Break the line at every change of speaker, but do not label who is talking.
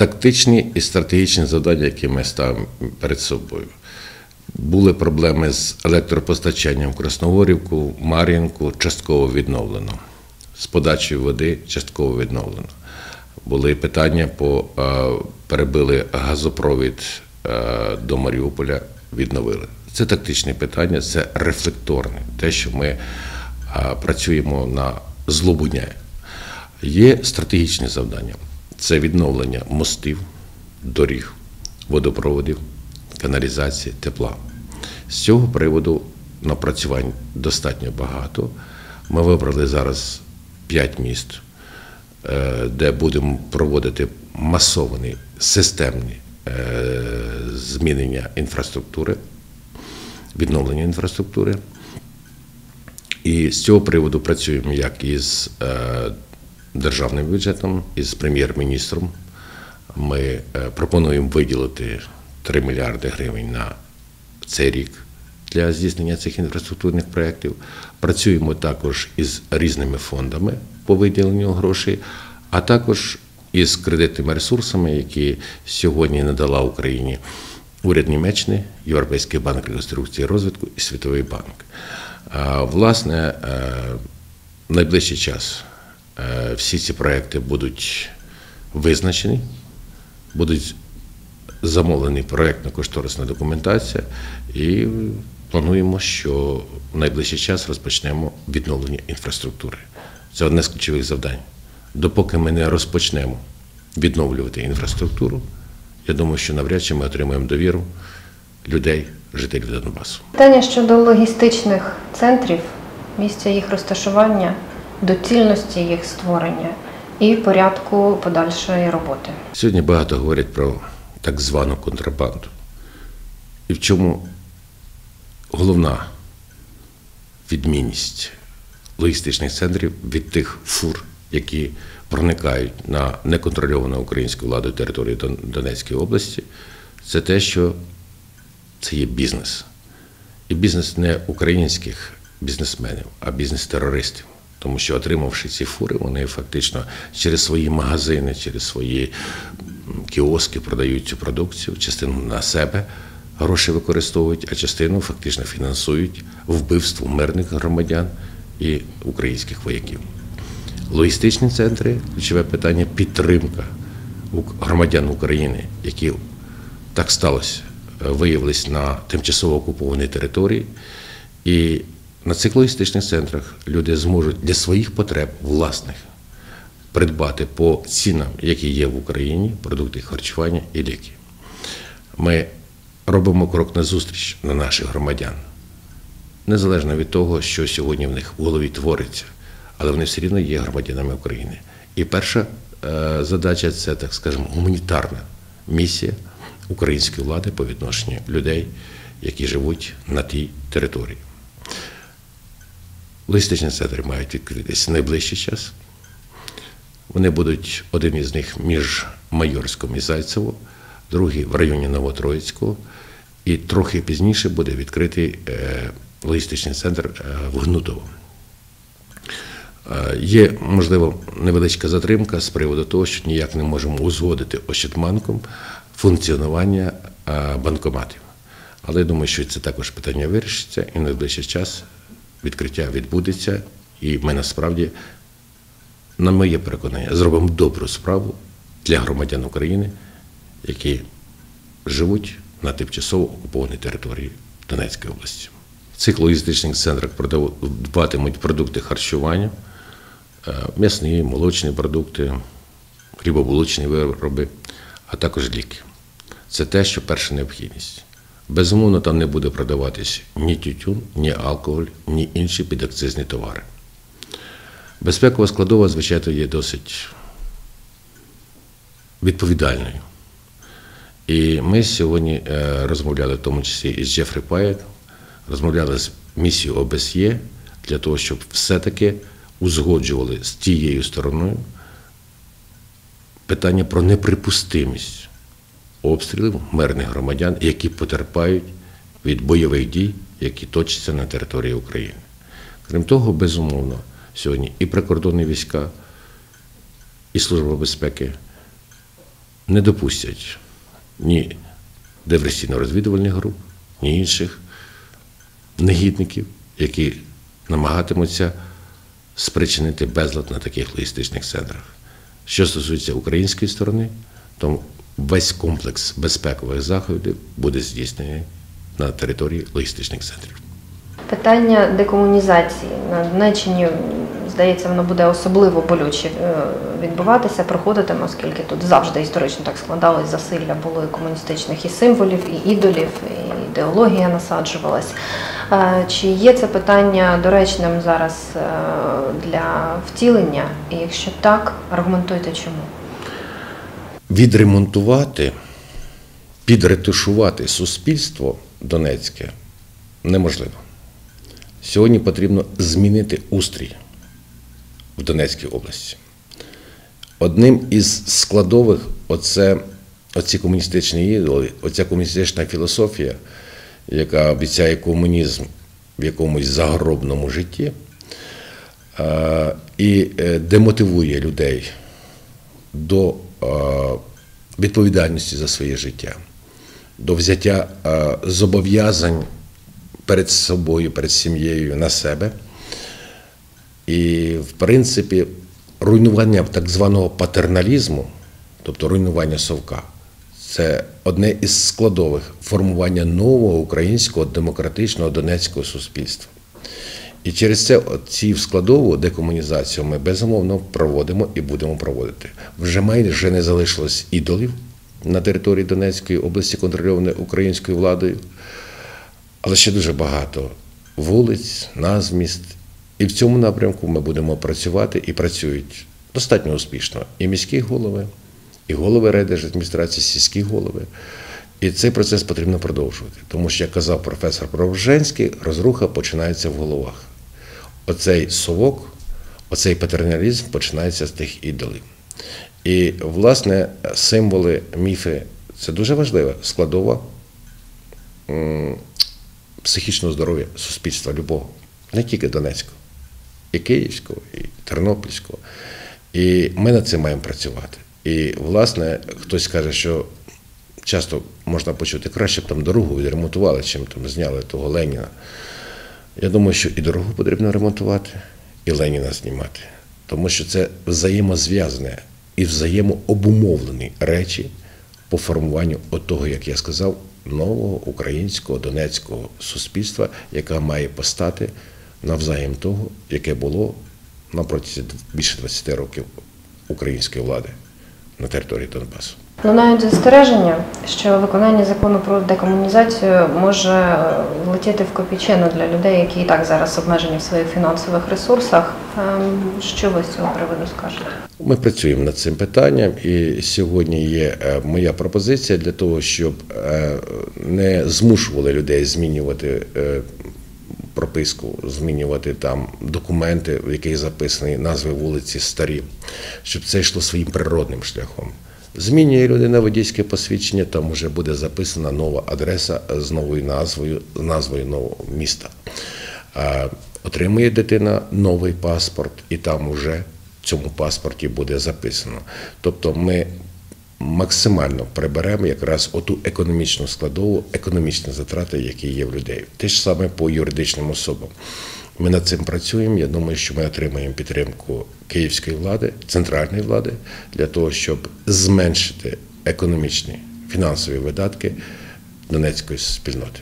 тактичні і стратегічні завдання, які ми ставимо перед собою. Були проблеми з електропостачанням в Красногорівку, Мар'їнку, частково відновлено. З подачею води частково відновлено. Були питання по е, перебили газопровід е, до Маріуполя, відновили. Це тактичні питання, це рефлекторне, те, що ми е, працюємо на злобу дня. Є стратегічні завдання: це відновлення мостів, доріг, водопроводів, каналізації, тепла. З цього приводу напрацювань достатньо багато. Ми вибрали зараз п'ять міст, е, де будемо проводити масовані системні е, змінення інфраструктури, відновлення інфраструктури. І з цього приводу працюємо як із е, державним бюджетом, із прем'єр-міністром. Ми е, пропонуємо виділити 3 мільярди гривень на цей рік для здійснення цих інфраструктурних проєктів. Працюємо також із різними фондами по виділенню грошей, а також із кредитними ресурсами, які сьогодні надала Україні уряд Німеччини, Європейський банк реконструкції і розвитку і Світовий банк. Власне, е, найближчий час всі ці проекти будуть визначені, будуть замовлені проєктно-кошторисна документація, і плануємо, що в найближчий час розпочнемо відновлення інфраструктури. Це одне з ключових завдань. Допоки ми не розпочнемо відновлювати інфраструктуру, я думаю, що навряд чи ми отримаємо довіру людей, жителів Донбасу.
Питання щодо логістичних центрів, місця їх розташування, доцільності їх створення і порядку подальшої роботи.
Сьогодні багато говорять про так звану контрабанду. І в чому головна відмінність логістичних центрів від тих фур, які проникають на неконтрольовану українську владу території Донецької області, це те, що це є бізнес. І бізнес не українських бізнесменів, а бізнес терористів. Тому що, отримавши ці фури, вони фактично через свої магазини, через свої кіоски продають цю продукцію, частину на себе гроші використовують, а частину фактично фінансують вбивство мирних громадян і українських вояків. Логістичні центри ключове питання підтримка громадян України, які так сталося, виявились на тимчасово окупованій території. І на цих логістичних центрах люди зможуть для своїх потреб власних придбати по цінам, які є в Україні, продукти харчування і ліки. Ми робимо крок назустріч на наших громадян, незалежно від того, що сьогодні в них в голові твориться, але вони все рівно є громадянами України. І перша е, задача це, так скажемо, гуманітарна місія української влади по відношенню людей, які живуть на тій території. Логістичні центри мають відкритися в найближчий час. Вони будуть один із них між Майорськом і Зайцево, другий в районі Новотроїцького, і трохи пізніше буде відкритий е, логістичний центр е, в Гнутово. Е, Є, можливо, невеличка затримка з приводу того, що ніяк не можемо узгодити Ощадбанком функціонування банкоматів. Але я думаю, що це також питання вирішиться, і в найближчий час відкриття відбудеться, і ми насправді, на моє переконання, зробимо добру справу для громадян України, які живуть на тимчасово окупованій території Донецької області. В цих логістичних центрах продаватимуть продукти харчування, е, м'ясні, молочні продукти, хлібобулочні вироби, а також ліки. Це те, що перша необхідність. Безумовно, там не буде продаватись ні тютюн, ні алкоголь, ні інші підакцизні товари. Безпекова складова, звичайно, є досить відповідальною. І ми сьогодні е, розмовляли, в тому числі із Джефрі Паєт, розмовляли з місією ОБСЄ для того, щоб все-таки узгоджували з тією стороною питання про неприпустимість обстрілів мирних громадян, які потерпають від бойових дій, які точаться на території України. Крім того, безумовно, сьогодні і прикордонні війська, і Служба безпеки не допустять ні диверсійно-розвідувальних груп, ні інших негідників, які намагатимуться спричинити безлад на таких логістичних центрах. Що стосується української сторони, то весь комплекс безпекових заходів буде здійснений на території логістичних центрів.
Питання декомунізації на Донеччині, здається, воно буде особливо болюче е, відбуватися, проходитиме, оскільки тут завжди історично так складалось засилля було і комуністичних і символів, і ідолів, і ідеологія насаджувалась. Е, Чи є це питання доречним зараз е, для втілення? І якщо так, аргументуйте чому?
Відремонтувати, підретушувати суспільство Донецьке неможливо. Сьогодні потрібно змінити устрій в Донецькій області. Одним із складових оце, оці комуністичні ідоли, оця комуністична філософія, яка обіцяє комунізм в якомусь загробному житті е, і е, демотивує людей до відповідальності за своє життя, до взяття е, зобов'язань перед собою, перед сім'єю на себе. І, в принципі, руйнування так званого патерналізму, тобто руйнування совка, це одне із складових формування нового українського демократичного донецького суспільства. І через це ці складову декомунізацію ми безумовно проводимо і будемо проводити. Вже майже не залишилось ідолів на території Донецької області, контрольованої українською владою, але ще дуже багато вулиць, назв міст. І в цьому напрямку ми будемо працювати і працюють достатньо успішно. І міські голови, і голови райдержадміністрації, сільські голови. І цей процес потрібно продовжувати. Тому що, як казав професор Провженський, розруха починається в головах. Оцей совок, оцей патерналізм починається з тих ідолів. І, власне, символи, міфи це дуже важлива складова психічного здоров'я суспільства любого, не тільки Донецького, і Київського, і Тернопільського. І ми над цим маємо працювати. І, власне, хтось каже, що часто можна почути, краще б там дорогу відремонтували, чим там зняли того Леніна. Я думаю, що і дорогу потрібно ремонтувати, і Леніна знімати. Тому що це взаємозв'язане і взаємообумовлені речі по формуванню того, як я сказав, нового українського донецького суспільства, яке має постати навзаєм того, яке було на протязі більше 20 років української влади на території Донбасу.
Лунають застереження, що виконання закону про декомунізацію може е, влетіти в копійчину для людей, які і так зараз обмежені в своїх фінансових ресурсах. Ем, Що ви з цього приводу скажете?
Ми працюємо над цим питанням, і сьогодні є е, моя пропозиція для того, щоб е, не змушували людей змінювати прописку, змінювати там документи, в яких записані назви вулиці старі, щоб це йшло своїм природним шляхом. Змінює людина водійське посвідчення, там вже буде записана нова адреса з новою назвою, назвою нового міста. Отримує дитина новий паспорт, і там уже в цьому паспорті буде записано. Тобто ми максимально приберемо якраз оту економічну складову, економічні затрати, які є в людей. Те ж саме по юридичним особам. Ми над цим працюємо. Я думаю, що ми отримаємо підтримку київської влади, центральної влади для того, щоб зменшити економічні фінансові видатки донецької спільноти.